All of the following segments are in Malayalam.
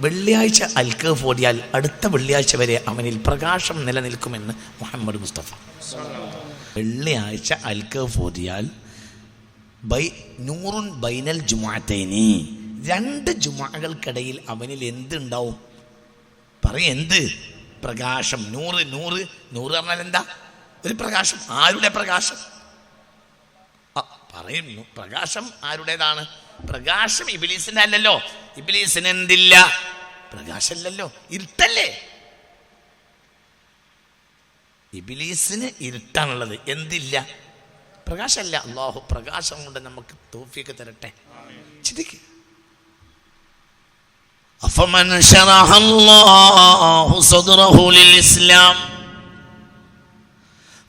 വെള്ളിയാഴ്ച അൽക്കഫ് ഓടിയാൽ അടുത്ത വെള്ളിയാഴ്ച വരെ അവനിൽ പ്രകാശം നിലനിൽക്കുമെന്ന് മുഹമ്മദ് മുസ്തഫ. വെള്ളിയാഴ്ച അൽക്കഫ് ഓതിയാൽ ബൈ നൂറുൻ ബൈനൽ ജുമാനി രണ്ട് ജുമാകൾക്കിടയിൽ അവനിൽ എന്തുണ്ടാവും? പറയും എന്ത്? പ്രകാശം. നൂറ് നൂറ് നൂറ് പറഞ്ഞാൽ എന്താ? ഒരു പ്രകാശം. ആരുടെ പ്രകാശം? പറയുന്നു പ്രകാശം ആരുടേതാണ് പ്രകാശം ഇബിലീസിന്റെ അല്ലല്ലോ ഇബിലീസിന് എന്തില്ല പ്രകാശമല്ലല്ലോ ഇരുട്ടല്ലേ ഇബിലീസിന് ഇരുട്ടാണുള്ളത് എന്തില്ല പ്രകാശമല്ല അള്ളാഹു പ്രകാശം കൊണ്ട് നമുക്ക് തോഫിയൊക്കെ തരട്ടെ ചിന്തിക്കുക أفمن شرح الله صدره للإسلام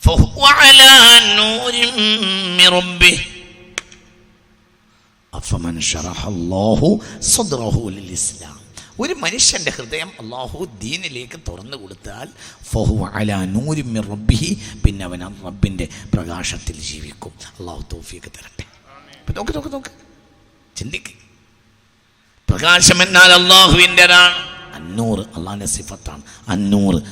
فهو على نور من ربه ഇസ്ലാം ഒരു മനുഷ്യന്റെ ഹൃദയം അള്ളാഹു ദീനിലേക്ക് തുറന്നു കൊടുത്താൽ ഫഹു അല നൂരിമി റബ്ബി പിന്നെ അവൻ ആ റബ്ബിന്റെ പ്രകാശത്തിൽ ജീവിക്കും. അള്ളാഹു തോഫിയൊക്കെ തരട്ടെ. അപ്പം നോക്ക് നോക്ക് നോക്ക്. ചിന്തിക്ക്. പ്രകാശം എന്നാൽ അള്ളാഹുവിന്റെ അന്നൂറ് അള്ളാഹിന്റെ സിഫത്താണ്. അന്നൂറ്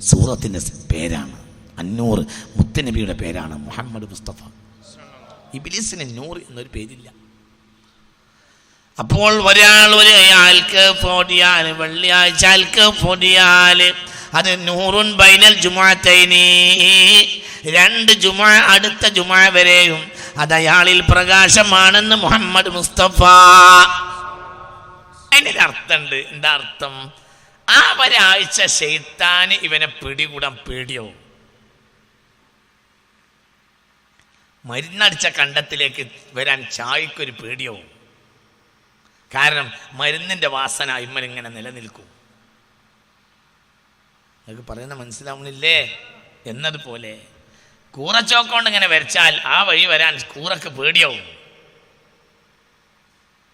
സൂറത്തിന്റെ പേരാണ്. അന്നൂറ് മുത്തനബിയുടെ പേരാണ് മുഹമ്മദ് മുസ്തഫ. ഇബിലിസിന് നൂറ് എന്നൊരു പേരില്ല. അപ്പോൾ ഒരാൾ ഒരു അയാൾക്ക് ഫോടിയാൽ വെള്ളിയാഴ്ച അയാൾക്ക് ഫോടിയാൽ അത് നൂറുൻ ബൈനൽ ജുമാറ്റൈനി രണ്ട് ജുമാ അടുത്ത ജുമാ വരെയും അത് അയാളിൽ പ്രകാശമാണെന്ന് മുഹമ്മദ് മുസ്തഫ. അതിനൊരു അർത്ഥമുണ്ട്. എന്താ അർത്ഥം? ആ ഒരാഴ്ച ശൈത്താന് ഇവനെ പിടികൂടാൻ പേടിയോ? മരുന്നടിച്ച കണ്ടത്തിലേക്ക് വരാൻ ചായക്കൊരു പേടിയാവും കാരണം മരുന്നിന്റെ വാസന ഇമ്മനിങ്ങനെ നിലനിൽക്കും. നിങ്ങൾക്ക് പറയുന്ന മനസ്സിലാവുന്നില്ലേ? എന്നതുപോലെ കൂറച്ചോക്കൊണ്ട് ഇങ്ങനെ വരച്ചാൽ ആ വഴി വരാൻ കൂറക്ക് പേടിയാവും.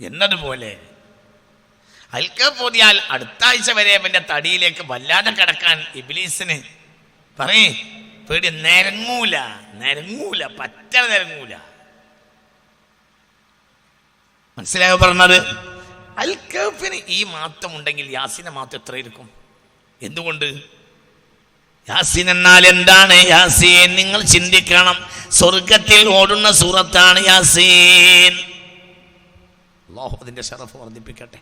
എന്നതുപോലെ അൽക്ക പോതിയാൽ അടുത്ത ആഴ്ച വരെ അവന്റെ തടിയിലേക്ക് വല്ലാതെ കിടക്കാൻ ഇബിലീസിന് പറയേ പേടി നിരങ്ങൂല നിരങ്ങൂല പറ്റ നിരങ്ങൂല. മനസ്സിലായോ പറഞ്ഞത്? അൽക്കഫിന് ഈ മാറ്റം ഉണ്ടെങ്കിൽ യാസിന മാറ്റം എത്ര ഇരിക്കും എന്തുകൊണ്ട്? യാസീൻ എന്നാൽ എന്താണ്? യാസീൻ നിങ്ങൾ ചിന്തിക്കണം. സ്വർഗത്തിൽ ഓടുന്ന സൂറത്താണ് യാസീൻ. അള്ളാഹു അതിന്റെ ഷറഫ് വർദ്ധിപ്പിക്കട്ടെ.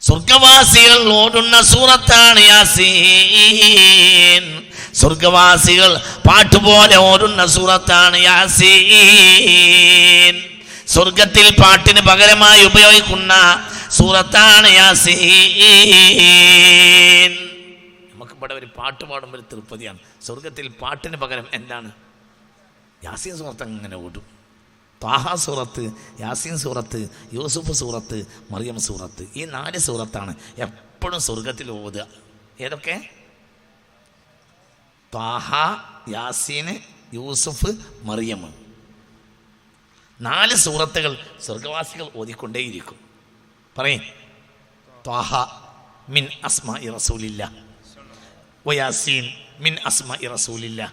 സ്വർഗവാസികൾ ഓടുന്ന സൂറത്താണ് യാസീൻ. സ്വർഗവാസികൾ പാട്ടുപോലെ ഓടുന്ന സൂറത്താണ് യാസീൻ. സ്വർഗത്തിൽ പാട്ടിന് പകരമായി ഉപയോഗിക്കുന്ന സൂറത്താണ് യാസീൻ. നമുക്ക് ഇവിടെ ഒരു പാട്ട് പാടുമ്പോൾ തൃപ്തിയാണ് സ്വർഗത്തിൽ പാട്ടിന് പകരം എന്താണ്? യാസീൻ സൂറത്ത് അങ്ങനെ ഓടും. താഹ സൂറത്ത് യാസീൻ സൂറത്ത് യൂസുഫ് സൂറത്ത് മറിയം സൂറത്ത് ഈ നാല് സൂറത്താണ് എപ്പോഴും സ്വർഗത്തിൽ ഓതുക ഏതൊക്കെ? താഹ യാസീന് യൂസുഫ് മറിയം. നാല് സൂറത്തുകൾ സ്വർഗവാസികൾ ഓതിക്കൊണ്ടേയിരിക്കും. പറയേ. ത്വാഹ മിൻ അസ്മ ഇ റസൂലില്ല. വയാസീൻ മിൻ അസ്മ ഇ റസൂലില്ല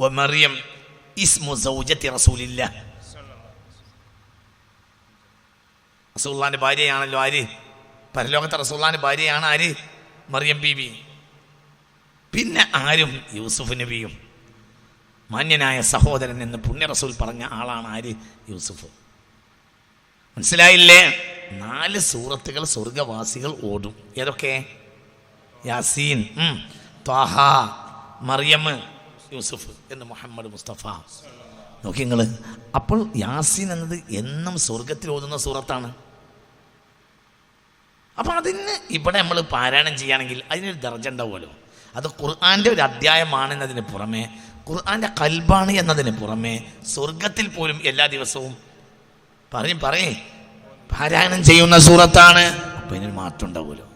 വമറിയം ഇസ്മു സൗജത്തി റസൂലില്ല. റസൂള്ളാന്റെ ഭാര്യയാണല്ലോ ആര്? പരലോകത്തെ റസൂള്ളാന്റെ ഭാര്യയാണ് ആര്? മറിയം ബീബി പിന്നെ ആരും യൂസുഫ് നബിയും. മാന്യനായ സഹോദരൻ എന്ന് പുണ്യറസൂൽ പറഞ്ഞ ആളാണ് ആര്? യൂസുഫ്. മനസ്സിലായില്ലേ? നാല് സൂറത്തുകൾ സ്വർഗവാസികൾ ഓടും. ഏതൊക്കെ? യാസീൻ ത്വാഹ മറിയം യൂസുഫ് എന്ന് മുഹമ്മദ് മുസ്തഫ. നോക്കി നിങ്ങൾ അപ്പോൾ യാസീൻ എന്നത് എന്നും സ്വർഗത്തിൽ ഓതുന്ന സൂറത്താണ്. അപ്പോൾ അതിന് ഇവിടെ നമ്മൾ പാരായണം ചെയ്യുകയാണെങ്കിൽ അതിനൊരു ദർജ ഉണ്ടാവുമല്ലോ. അത് ഖുർആന്റെ ഒരു അധ്യായമാണെന്നതിന് പുറമെ ഖുർആന്റെ കൽബാണ് എന്നതിന് പുറമെ സ്വർഗത്തിൽ പോലും എല്ലാ ദിവസവും പറയും പറയേ. പാരായണം ചെയ്യുന്ന സൂറത്താണ്. അപ്പൊ ഇതിന് മാറ്റം ഉണ്ടാവുമല്ലോ.